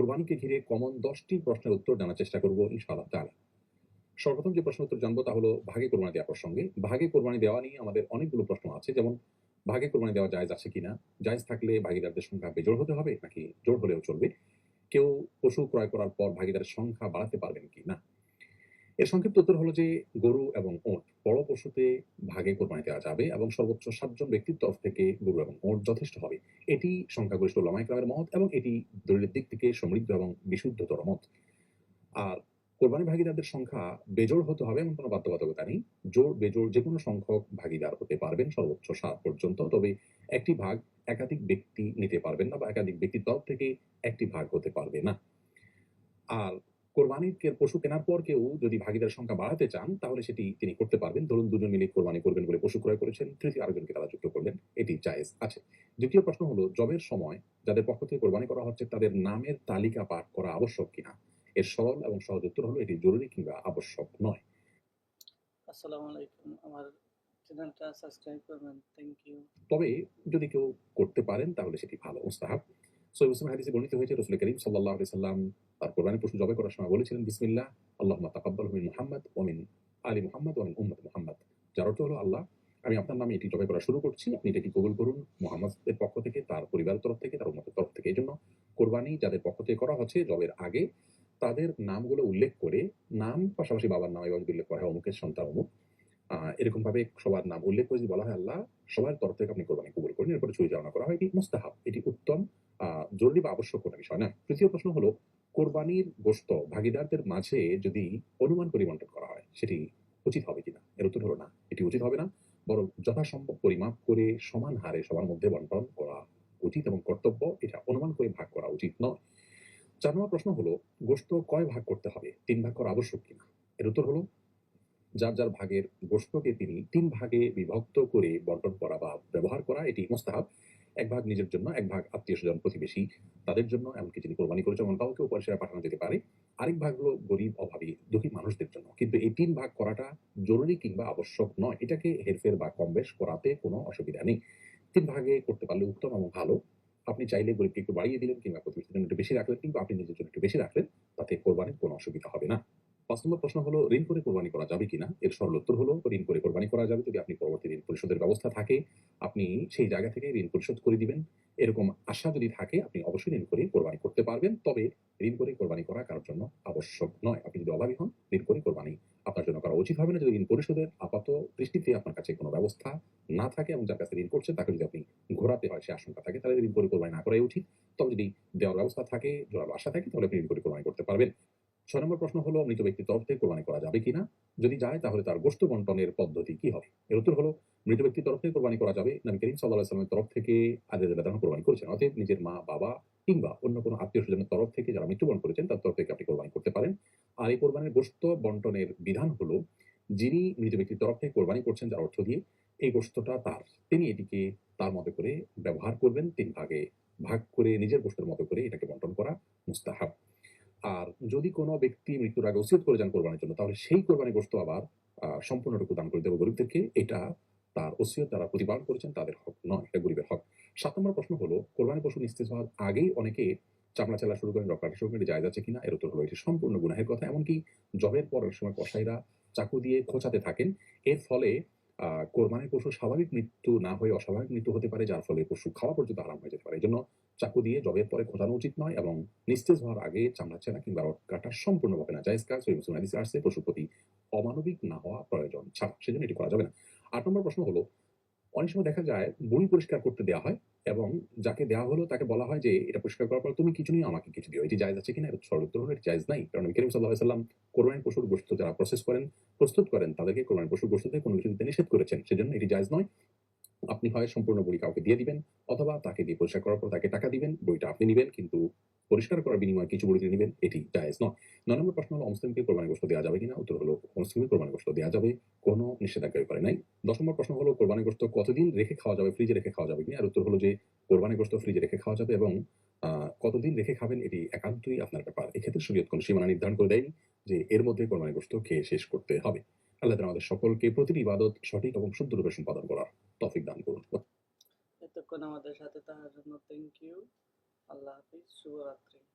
কোরবানিকে ঘিরে কমন দশটি প্রশ্নের উত্তর জানার চেষ্টা করব ইনশাআল্লাহ তাআলা। সর্বপ্রথম যে প্রশ্ন উত্তর জানব তা হলো ভাগে কোরবানি দেওয়া প্রসঙ্গে। ভাগে কোরবানি দেওয়া নিয়ে আমাদের অনেকগুলো প্রশ্ন আছে, যেমন ভাগে কোরবানি দেওয়া জায়জ আছে কিনা? জায়েজ থাকলে ভাগিদারদের সংখ্যা বেজোড় হতে হবে নাকি জোর হলেও চলবে? কেউ পশু ক্রয় করার পর ভাগিদারের সংখ্যা বাড়াতে পারবেন কি না এর সংক্ষিপ্ত উত্তর হলো যে গরু এবং ওট। বড় পশুতে ভাগে কোরবানি দেওয়া যাবে এবং সর্বোচ্চ সাতজন ব্যক্তির তরফ থেকে গরু এবং ওট যথেষ্ট হবে। এটি সংখ্যাগরিষ্ঠ লামাইকরামের মত এবং এটি দলিলের দিক থেকে সমৃদ্ধ এবং বিশুদ্ধতর মত। আর কোরবানি ভাগিদারদের সংখ্যা বেজোড় হতে হবে এমন কোনো বাধ্যবাধকতা নেই। জোর বেজোড় যে কোনো সংখ্যক ভাগিদার হতে পারবেন সর্বোচ্চ সাত পর্যন্ত, তবে একটি ভাগ একাধিক ব্যক্তি নিতে পারবেন না বা একাধিক ব্যক্তির তরফ থেকে একটি ভাগ হতে পারবে না। আর কোরবানির পশু কেনার পর কেউ যদি ভাগিদার সংখ্যা বাড়াতে চান তাহলে সেটি তিনি করতে পারবেন। ধরুন দুজন মিলে কোরবানি করবেন বলে পশু ক্রয় করেছেন তৃতীয় আরেকজনকে তারা যুক্ত করলেন। এটি জায়েজ আছে। দ্বিতীয় প্রশ্ন হলো জবের সময় যাদের পক্ষ থেকে কোরবানি করা হচ্ছে তাদের নামের তালিকা পাঠ করা আবশ্যক কিনা? এর সরল এবং সহজ উত্তর হলো এটি জরুরি কিংবা আবশ্যক নয়। আসসালামু আলাইকুম। আমার চ্যানেলটা সাবস্ক্রাইব করবেন। Thank you. তবে যদি কেউ করতে পারেন তাহলে সেটি ভালো মুস্তাহাব। মুসলিম হাদিসে বর্ণিত হয়েছে, রসুল করিম সাল্লাহ আলি সাল্লাম তার কোরবানি পশু জবাই করার সময় বলেছিলেন, বিসমিল্লাহ আল্লাহ তাকাব্বাল মিন মুহাম্মদ ওমিন আলী মুহাম্মদ ওমিন উম্মত মুহাম্মদ। যার অর্থ হলো, আল্লাহ, আমি আপনার নামে এটি জবাই করা শুরু করছি। আপনি এটাকে কবুল করুন মোহাম্মদের পক্ষ থেকে, তার পরিবারের তরফ থেকে, তার উম্মতের তরফ থেকে। এই জন্য কোরবানি যাদের পক্ষ থেকে করা হচ্ছে জবের আগে তাদের নামগুলো উল্লেখ করে, নাম পাশাপাশি বাবার নাম এবং উল্লেখ করা হয়, অমুকের সন্তান অমুক। এরকম ভাবে সবার নাম উল্লেখ করে যদি বলা হয়, আল্লাহ সবার তরফ থেকে আপনি কোরবানি কবুল করেন। এরপরে ছুরি চালনা করা হয়, এটি মুস্তাহাব, এটি উত্তম জরুরি বা আবশ্যক কোনো বিষয় না। তৃতীয় প্রশ্ন হলো, কোরবানির গোস্ত ভাগিদারদের মাঝে যদি অনুমান করে বন্টন করা হয়, সেটি উচিত হবে কিনা? এর উত্তর হলো না, এটি উচিত হবে না। বরং যথাসম্ভব পরিমাপ করে সমান হারে সবার মধ্যে বন্টন করা উচিত এবং কর্তব্য, এটা অনুমান করে ভাগ করা উচিত নয়। চার নম্বর প্রশ্ন হলো গোস্ত কয় ভাগ করতে হবে? তিন ভাগ করা আবশ্যক কিনা? এর উত্তর হলো যার যার ভাগের গোষ্ঠকে তিনি তিন ভাগে বিভক্ত করে বন্টন করা বা ব্যবহার করা, এটি মোস্তাহাব। এক ভাগ নিজের জন্য, এক ভাগ আত্মীয় স্বজন প্রতিবেশী তাদের জন্য, এমনকি যিনি কোরবানি করেছেন, এমন কাউকে পরিষেবা পাঠানো যেতে পারে। আরেক ভাগ হলো গরিব, অভাবী, দুঃখী মানুষদের জন্য। কিন্তু এই তিন ভাগ করাটা জরুরি কিংবা আবশ্যক নয়। এটাকে হেরফের বা কম বেশ করাতে কোনো অসুবিধা নেই। তিন ভাগে করতে পারলে উত্তম এবং ভালো। আপনি চাইলে গরিবকে একটু বাড়িয়ে দিলেন কিংবা প্রতিবেশীর একটু বেশি রাখলেন, কিংবা আপনি নিজের জন্য একটু বেশি রাখলেন, তাতে কোরবানির কোনো অসুবিধা হবে না। পাঁচ নম্বর প্রশ্ন হলো, ঋণ করে কোরবানি করা যাবে কিনা? এর সরল উত্তর হলো, ঋণ করে কোরবানি করা যাবে যদি আপনি পরবর্তী ঋণ পরিশোধের ব্যবস্থা থাকে। আপনি সেই জায়গা থেকে ঋণ পরিশোধ করে দিবেন। এরকম আশা যদি থাকে, আপনি অবশ্যই ঋণ করে কোরবানি করতে পারবেন। তবে ঋণ করে কোরবানি করা কারোর জন্য আবশ্যক নয়। আপনি যদি অভাবী হন, ঋণ করে কোরবানি আপনার জন্য করা উচিত হবে না। যদি ঋণ পরিশোধের আপাত দৃষ্টিতে আপনার কাছে কোনো ব্যবস্থা না থাকে এবং যার কাছে ঋণ করছেন তাকে যদি আপনি ঘোরাতে হয়, সে আশঙ্কা থাকে, তাহলে ঋণ করে কোরবানি না করাই উচিত। তবে যদি দেওয়ার ব্যবস্থা থাকে, জোরালো আশা থাকে, তাহলে আপনি ঋণ করে কোরবানি করতে পারবেন। ছয় নম্বর প্রশ্ন হলো, মৃত ব্যক্তির তরফ থেকে কোরবানি করা যাবে কিনা? যদি যায়, তাহলে তার গোষ্ঠ বন্টনের পদ্ধতি কি হবে? এর উত্তর হলো, মৃত ব্যক্তির তরফ থেকে কোরবানি করা যাবে। নবী করিম সাল্লাহ তরফ থেকে আদেদ বেদান কোরবানি করেছেন। অতএব নিজের মা, বাবা কিংবা অন্য কোনো আত্মীয় স্বজনের তরফ থেকে যারা মৃত্যুবরণ করেছেন, তার তরফ থেকে আপনি কোরবানি করতে পারেন। আর এই কোরবানির গোষ্ঠ বন্টনের বিধান হলো, যিনি মৃত ব্যক্তির তরফ থেকে কোরবানি করছেন, যার অর্থ দিয়ে এই গোষ্ঠটা তার। তিনি এটিকে তার মতো করে ব্যবহার করবেন, তিন ভাগে ভাগ করে নিজের গোষ্ঠের মতো করে এটাকে বন্টন করা মুস্তাহাব। আর যদি কোনো ব্যক্তি মৃত্যুর আগে ওসিয়ত করে যান কোরবানির জন্য, তাহলে সেই কোরবানি গোষ্ঠ আবার সম্পূর্ণটুকু দান করে দেবো গরিবদেরকে। এটা তার ওসিয়ত তারা প্রতিপালন করেছেন তাদের হক নয়, এটা গরিবের হক। সাত নম্বর প্রশ্ন হলো কোরবানি পশু নিস্তেজ হওয়ার আগেই অনেকে চামড়া চালা শুরু করেন রকাটা শুরু করেন জায়গা আছে কিনা, এর উত্তর হলো, এটি সম্পূর্ণ গুনাহের কথা। এমনকি জবের পর অনেক সময় কসাইরা চাকু দিয়ে খোঁচাতে থাকেন। এর ফলে কোরবানির পশু স্বাভাবিক মৃত্যু না হয়ে অস্বাভাবিক মৃত্যু হতে পারে, যার ফলে পশু খাওয়া পর্যন্ত আরাম হয়ে যেতে পারে। এই জন্য চাকু দিয়ে জবের পরে খোঁজানো উচিত নয় এবং নিস্তেজ হওয়ার আগে চামড়া চেনা কিংবা রড কাটা সম্পূর্ণভাবে না। জায়েজ কাজ মুসলিম আসছে, পশুর প্রতি অমানবিক না হওয়া প্রয়োজন ছাড়া, সেজন্য এটি করা যাবে না। আট নম্বর প্রশ্ন হলো অনেক সময় দেখা যায় বই পরিষ্কার করতে দেওয়া হয় এবং যাকে দেওয়া হলো তাকে বলা হয় যে এটা পরিষ্কার করার পর তুমি কিছু নিয়ে আমাকে কিছু দিও। এটি জায়জ আছে কিনা? এর সরল উত্তর হলো এটি জায়জ নাই। কারণ করিম সাল্লাহ সাল্লাম কোরবানি পশুর গোস্ত যারা প্রসেস করেন, প্রস্তুত করেন, তাদেরকে কোরবানি পশুর গোস্ততে কোনো কিছু দিতে নিষেধ করেছেন। সেজন্য এটি জায়জ নয়। আপনি হয় সম্পূর্ণ বই কাউকে দিয়ে দিবেন, অথবা তাকে দিয়ে পরিষ্কার করার পর তাকে টাকা দিবেন, বইটা আপনি নিবেন, কিন্তু পরিষ্কার করার বিনিময়ে কিছু বই দিয়ে নিবেন, এটি জায়েজ নয়। নয় নম্বর প্রশ্ন হলো মুসলিমকে কোরবানি গোস্ত দেওয়া যাবে কিনা? উত্তর হলো মুসলিমকে কোরবানি গোস্ত দেওয়া যাবে, কোনো নিষেধাজ্ঞা করে নাই। দশ নম্বর প্রশ্ন হলো, কোরবানি গোস্ত কতদিন রেখে খাওয়া যাবে, ফ্রিজে রেখে খাওয়া যাবে কিনা? আর উত্তর হলো যে, কোরবানি গোস্ত ফ্রিজে রেখে খাওয়া যাবে এবং কতদিন রেখে খাবেন এটি একান্তই আপনার ব্যাপার। এক্ষেত্রে শরীয়ত কোনো সীমানা নির্ধারণ করে দেয়নি যে, এর মধ্যে কোরবানি গোস্ত খেয়ে শেষ করতে হবে। আল্লাহ আমাদের সকলকে প্রতিটি ইবাদত সঠিক এবং শুদ্ধ রূপে সম্পাদন করার তফিক দান করুন। এতক্ষণ আমাদের সাথে থাকার জন্য থ্যাংক ইউ আল্লাহ হাফিজ শুভরাত্রি।